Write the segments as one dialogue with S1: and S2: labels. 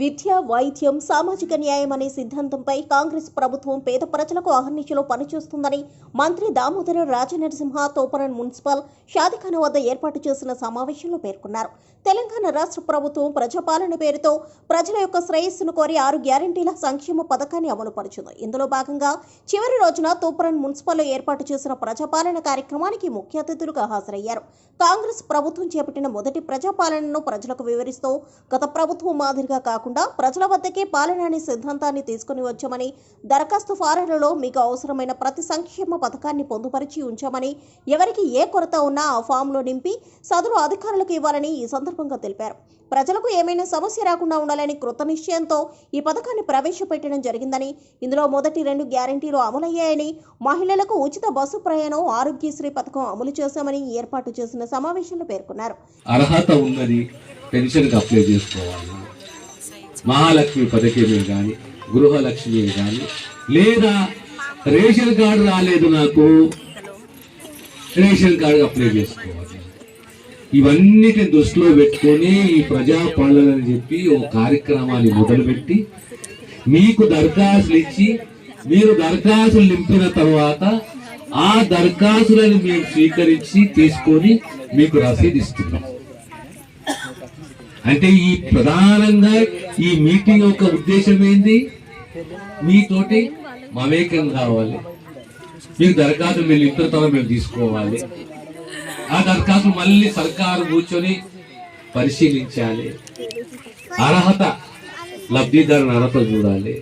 S1: విద్య వైద్యం సామాజిక న్యాయం అనే సిద్ధాంతంపై కాంగ్రెస్ ప్రభుత్వం పేద ప్రజలకు అహర్నిశలో పనిచేస్తుందని మంత్రి దామోదర రాజనరసింహ తోపరన్ మున్సిపల్ షాదిఖానా వద్ద ఏర్పాటు చేసిన సమావేశంలో పేర్కొన్నారు. తెలంగాణ రాష్ట్ర ప్రభుత్వం ప్రజాపాలన పేరుతో ప్రజల యొక్క శ్రేయస్సును కోరి ఆరు గ్యారంటీల సంక్షేమ పథకాన్ని అమలు పరుచుంది ఇందులో భాగంగా చివరి రోజున తూపరన్ మున్సిపల్లో ఏర్పాటు చేసిన ప్రజాపాలన కార్యక్రమానికి ముఖ్య అతిథులుగా హాజరయ్యారు. కాంగ్రెస్ ప్రభుత్వం చేపట్టిన మొదటి ప్రజాపాలనను ప్రజలకు వివరిస్తూ గత ప్రభుత్వం మాదిరిగా కాకుండా ప్రజల వద్దకే పాలన అనే సిద్ధాంతాన్ని తీసుకుని వచ్చామని దరఖాస్తు ఫారాలలో మీకు అవసరమైన ప్రతి సంక్షేమ పథకాన్ని పొందుపరిచి ఉంచామని ఎవరికి ఏ కొరత ఉన్నా ఆ ఫామ్లో నింపి సదరు అధికారులకు ఇవ్వాలని ఈ సందర్భంగా తెలిపారు. ప్రజలకు ఏమైనా సమస్య రాకుండా ఉండాలని కృత నిశ్చయంతో ఈ పథకాన్ని ప్రవేశపెట్టడం జరిగిందని ఇందులో మొదటి రెండు గ్యారంటీలు అమలయ్యాయని మహిళలకు ఉచిత బస్సు ప్రయాణం ఆరోగ్యశ్రీ పథకం అమలు చేశామని ఏర్పాటు చేసిన సమావేశంలో పేర్కొన్నారు.
S2: అర్హత ఉన్నది పెన్షన్కి అప్లై చేసుకోవాలి. మహాలక్ష్మి పథకమే కానీ గృహలక్ష్మి కానీ లేదా రేషన్ కార్డు రాలేదు నాకు రేషన్ కార్డు అప్లై చేసుకోవాలి. ఇవన్నిటిని దృష్టిలో పెట్టుకొని ఈ ప్రజాపాలన అని చెప్పి ఓ కార్యక్రమాన్ని మొదలుపెట్టి మీకు దరఖాస్తులు ఇచ్చి మీరు దరఖాస్తులు నింపిన తర్వాత ఆ దరఖాస్తులను మేము స్వీకరించి తీసుకొని మీకు రసీదు ఇస్తున్నాం. అంటే ఈ ప్రధానంగా ఈ మీటింగ్ యొక్క ఉద్దేశం ఏంది? మీతోటి మమేకం కావాలి. మీకు దరఖాస్తు మీరు ఇతర తర్వాత మేము తీసుకోవాలి. ఆ దరఖాస్తు మళ్ళీ సర్కారు కూర్చొని పరిశీలించాలి. అర్హత లబ్ధిదారుని అర్హత చూడాలి.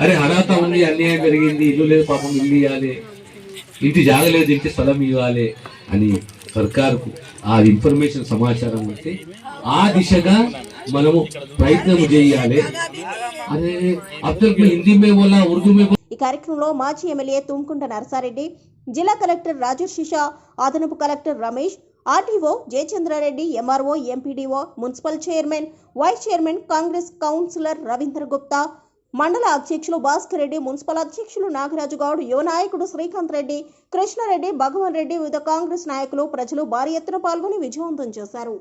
S2: అరే అర్హత ఉంది అన్యాయం పెరిగింది ఇల్లు లేదు పాపం ఇల్లు ఇవ్వాలి. ఇంటి జాగలేదు ఇంటి స్థలం ఇవ్వాలి అని సర్కారుకు ఆ ఇన్ఫర్మేషన్ సమాచారం వస్తే ఆ దిశగా మనము ప్రయత్నం చేయాలి. అదే అబ్దుల్ హిందీ మే బోలా ఉర్దూ మే
S1: ఈ కార్యక్రమంలో మాజీ ఎమ్మెల్యే తుమ్కుంట నరసారెడ్డి జిల్లా కలెక్టర్ రాజేష్ శిషా అదనపు collector Ramesh RTO Jayachandrareddy MRO MPDO municipal chairman vice chairman Congress councillor Ravindra Gupta మండల అధ్యక్షులు భాస్కర్ రెడ్డి మున్సిపల్ అధ్యక్షులు నాగరాజు గౌడ్ యువ నాయకుడు శ్రీకాంత్ రెడ్డి కృష్ణారెడ్డి భగవాన్ రెడ్డి వివిధ కాంగ్రెస్ నాయకులు ప్రజలు భారీ ఎత్తున పాల్గొని విజయవంతం చేశారు.